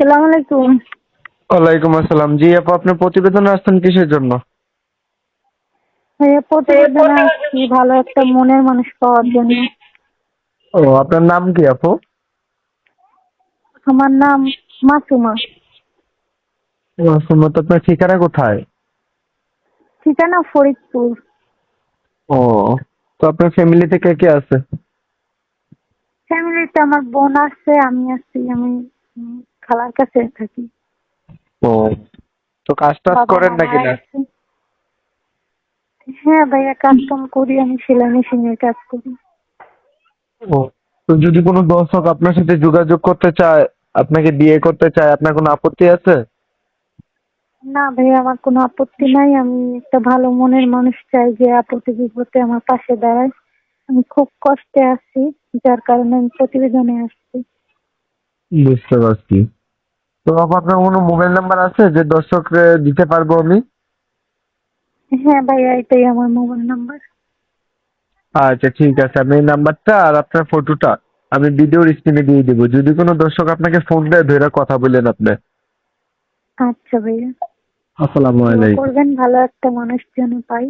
সালাম আলাইকুম। ওয়ালাইকুম আসসালাম। জি আপু আপনি প্রতিবেদন আসছেন কিসের জন্য? প্রতিবেদনে আসছি ভালো একটা মনের মানুষ পাওয়ার জন্য। ও আপনার নাম কি আপু? আমার নাম মাসুমা। ও সুমত আপনার ঠিকানা কোথায়? ঠিকানা ফরিদপুর। ও তো আপনার ফ্যামিলিতে কে কে আছে? ফ্যামিলিতে আমার বোন আছে আমি আছি আমি খালার কাছে থাকি। ও তো কাজ টাজ করেন নাকি না? হ্যাঁ ভাইয়া কাজ কাম করি আমি সেলাই মেশিনের কাজ করি। ও তো যদি কোনো দর্শক আপনার সাথে যোগাযোগ করতে চায় আপনাকে বিয়ে করতে চায় আপনার কোনো আপত্তি আছে? না ভাইয়া আমার কোনো আপত্তি নাই। আমি একটা ভালো মনের মানুষ চাই যে আপত্তি বিপদে আমার পাশে দাঁড়ায়। আমি খুব কষ্টে আছি যার কারণে আমি প্রতিবেদনে আসছি। বুঝতে পারছি। তো আপু আপনার কোনো মোবাইল নাম্বার আছে যে দর্শক দিতে পারব আমি? হ্যাঁ ভাইয়া এটাই আমার মোবাইল নাম্বার আচ্ছা ঠিক আছে। আমি এই নাম্বারটা আর আপনার ফটোটা আমি ভিডিওর স্ক্রিনে দিয়ে দিব। যদি কোনো দর্শক আপনাকে ফোন দেয় ধরে কথা বলেন আপনি। আচ্ছা ভাইয়া। আসসালামু আলাইকুম। করবেন ভালো একটা মানুষ যেন পাই।